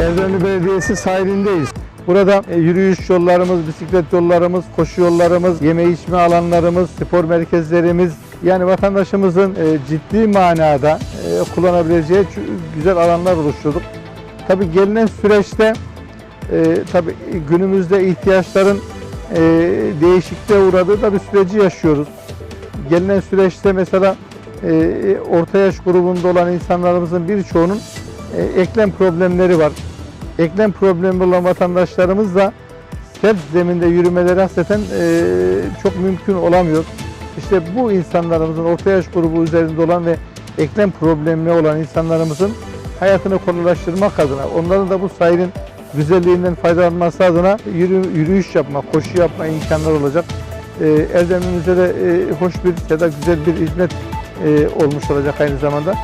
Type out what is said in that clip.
Erdemli Belediyesi sahilindeyiz. Burada e, yürüyüş yollarımız, bisiklet yollarımız, koşu yollarımız, yeme içme alanlarımız, spor merkezlerimiz yani vatandaşımızın e, ciddi manada e, kullanabileceği güzel alanlar oluşturduk. Tabii gelinen süreçte tabii günümüzde ihtiyaçların değişikliğe uğradığı da bir süreci yaşıyoruz. Gelinen süreçte mesela orta yaş grubunda olan insanlarımızın birçoğunun e, eklem problemleri var. Eklem problemi olan vatandaşlarımız da sert zeminde yürümeleri e, çok mümkün olamıyor. İşte bu insanlarımızın orta yaş grubu üzerinde olan ve eklem problemi olan insanlarımızın hayatını kolaylaştırmak adına, onların da bu sahilin güzelliğinden faydalanması adına yürü, yürüyüş yapma, koşu yapma imkanları olacak. E, Erdemimize de e, hoş bir ya da güzel bir hizmet e, olmuş olacak aynı zamanda.